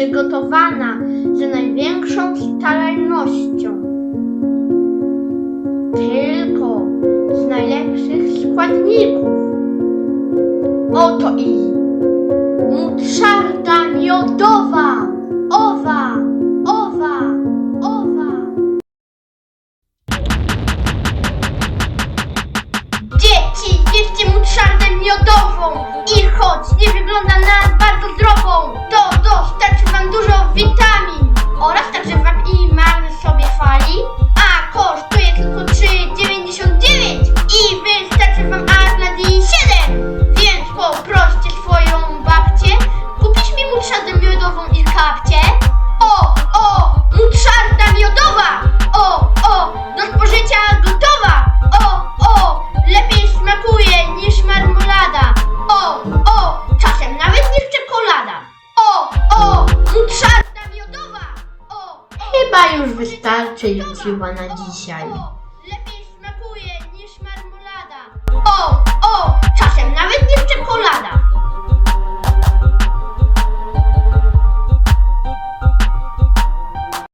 przygotowana z największą starannością. Tylko z najlepszych składników. Oto i muszarda miodowa. Chyba już wystarczy YouTube'a na dzisiaj.